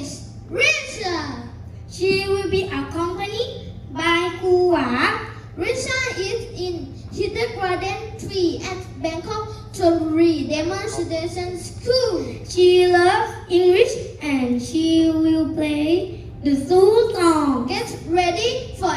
is Risa. She will be accompanied by Kua. Risa is in Kindergarten 3 at Bangkok Chonburi Demonstration School. She loves English and she will play the song. Get ready for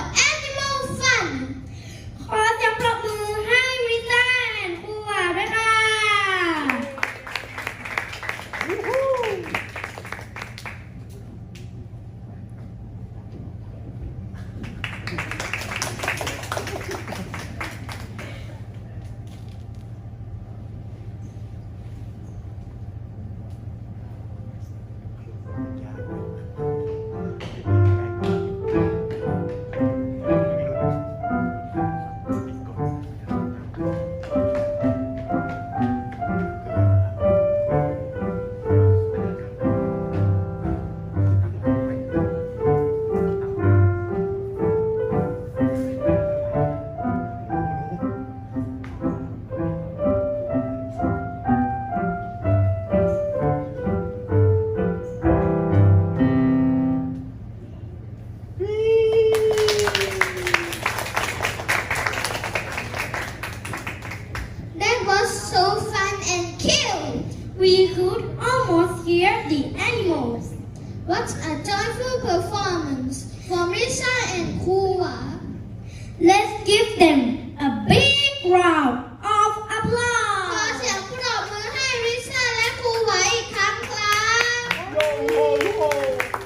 We could almost hear the animals. What a joyful performance from Risha and Kuwa. Let's give them